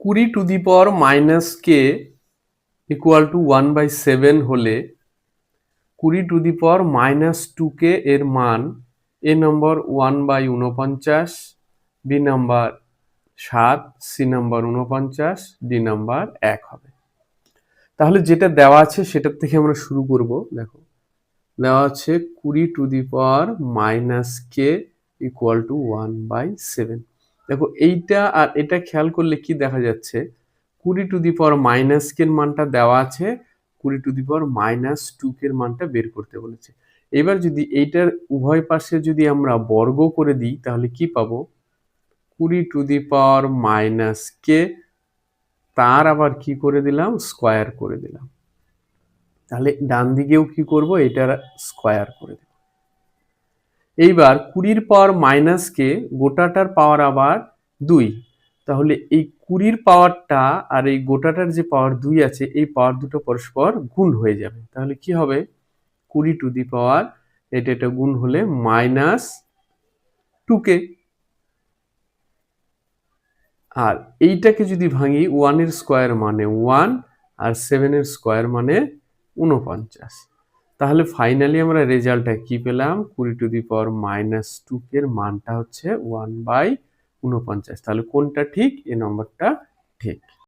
কুড়ি to the power minus k equal to one by seven হলে কুড়ি to the power minus two k এর মান A number one by উনপঞ্চাশ B number সাত, C number উনপঞ্চাশ ডি নাম্বার এক হবে। তাহলে যেটা দেওয়া আছে সেটার থেকে আমরা শুরু করব, দেখো। দেওয়া আছে কুড়ি to the power minus k equal to one by seven দেখো, এইটা আর এটা খেয়াল করলে কি দেখা যাচ্ছে? কুড়ি টু দি পাওয়ার মাইনাস কের মানটা দেওয়া আছে, কুড়ি to the power minus two কের মানটা বের করতে বলেছে। এবার যদি এইটার উভয় পাশে যদি আমরা বর্গ করে দিই, তাহলে কি পাবো? কুড়ি টু দি পাওয়ার মাইনাস কে, তার আবার কি করে দিলাম? স্কোয়ার করে দিলাম। তাহলে ডান দিকেও কি করব? এটার স্কোয়ার করে দেব এইবার কুড়ির পাওয়ার মাইনাসকে গোটাটার পাওয়ার আবার দুই। তাহলে এই কুড়ির পাওয়ারটা আর এই গোটাটার যে পাওয়ার দুই আছে, এই পাওয়ার দুটো পরস্পর গুণ হয়ে যাবে। তাহলে কি হবে? কুড়ি টু দি পাওয়ার এটা এটা গুণ হলে মাইনাস টুকে আর এইটাকে যদি ভাঙি ওয়ানের স্কোয়ার মানে ওয়ান আর সেভেনের স্কোয়ার মানে উনপঞ্চাশ তাহলে ফাইনালি আমরা রেজাল্টটা কি পেলাম? কুড়ি to the power minus two এর মানটা হচ্ছে ওয়ান বাই উনপঞ্চাশ। তাহলে কোনটা ঠিক? এ নম্বরটা ঠিক।